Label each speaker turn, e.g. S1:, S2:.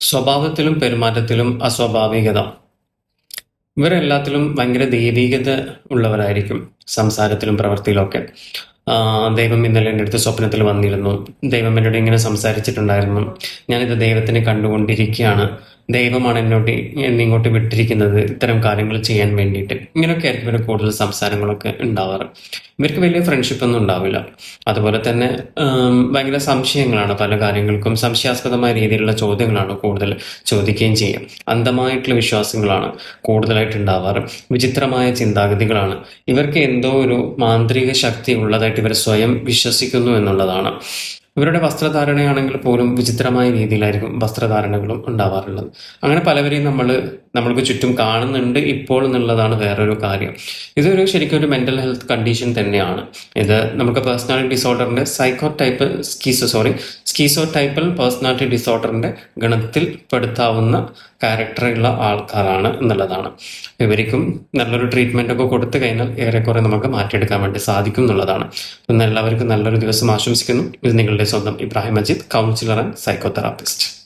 S1: സ്വഭാവത്തിലും പെരുമാറ്റത്തിലും അസ്വാഭാവികത. ഇവരെല്ലാത്തിലും ഭയങ്കര ദൈവീകത ഉള്ളവരായിരിക്കും സംസാരത്തിലും പ്രവൃത്തിയിലും ഒക്കെ ആ, ദൈവം ഇന്നലെ എന്റെ അടുത്ത് സ്വപ്നത്തിൽ വന്നിരുന്നു. ദൈവം എന്നോട് ഇങ്ങനെ സംസാരിച്ചിട്ടുണ്ടായിരുന്നു. ഞാനിത് ദൈവത്തിനെ കണ്ടുകൊണ്ടിരിക്കുകയാണ്. ദൈവമാണ് എന്നോട് എന്നെ ഇങ്ങോട്ട് വിട്ടിരിക്കുന്നത് ഇത്തരം കാര്യങ്ങൾ ചെയ്യാൻ വേണ്ടിയിട്ട്. ഇങ്ങനെയൊക്കെ ആയിരിക്കും ഇവർ കൂടുതൽ സംസാരങ്ങളൊക്കെ ഉണ്ടാവാറ്. ഇവർക്ക് വലിയ ഫ്രണ്ട്ഷിപ്പ് ഒന്നും ഉണ്ടാവില്ല. അതുപോലെ തന്നെ ഭയങ്കര സംശയങ്ങളാണ് പല കാര്യങ്ങൾക്കും. സംശയാസ്പദമായ രീതിയിലുള്ള ചോദ്യങ്ങളാണ് കൂടുതൽ ചോദിക്കുകയും ചെയ്യും. അന്ധമായിട്ടുള്ള വിശ്വാസങ്ങളാണ് കൂടുതലായിട്ട് ഉണ്ടാവാറ്. വിചിത്രമായ ചിന്താഗതികളാണ്. ഇവർക്ക് എന്തോ ഒരു മാന്ത്രിക ശക്തി ഉള്ളതായിട്ട് ഇവർ സ്വയം വിശ്വസിക്കുന്നു എന്നുള്ളതാണ്. ഇവരുടെ വസ്ത്രധാരണയാണെങ്കിൽ പോലും വിചിത്രമായ രീതിയിലായിരിക്കും വസ്ത്രധാരണകളും ഉണ്ടാവാറുള്ളത്. അങ്ങനെ പലവരെയും നമ്മൾ നമ്മൾക്ക് ചുറ്റും കാണുന്നുണ്ട് ഇപ്പോൾ എന്നുള്ളതാണ് വേറൊരു കാര്യം. ഇതൊരു ശരിക്കും ഒരു മെന്റൽ ഹെൽത്ത് കണ്ടീഷൻ തന്നെയാണ്. ഇത് നമുക്ക് personality ഡിസോർഡറിന്റെ psycho type schizo sorry schizo typal personality ഡിസോർഡറിന്റെ ഗണത്തിൽ പെടുത്താവുന്ന ക്യാരക്ടറുള്ള ആൾക്കാരാണ് എന്നുള്ളതാണ്. ഇവർക്കും നല്ലൊരു ട്രീറ്റ്മെന്റ് ഒക്കെ കൊടുത്തു കഴിഞ്ഞാൽ ഏറെക്കുറെ നമുക്ക് മാറ്റിയെടുക്കാൻ വേണ്ടി സാധിക്കും എന്നുള്ളതാണ്. എല്ലാവർക്കും നല്ലൊരു ദിവസം ആശംസിക്കുന്നു. ഇത് നിങ്ങളുടെ സ്വന്തം Ibrahim Majeed counsellor and psycho therapist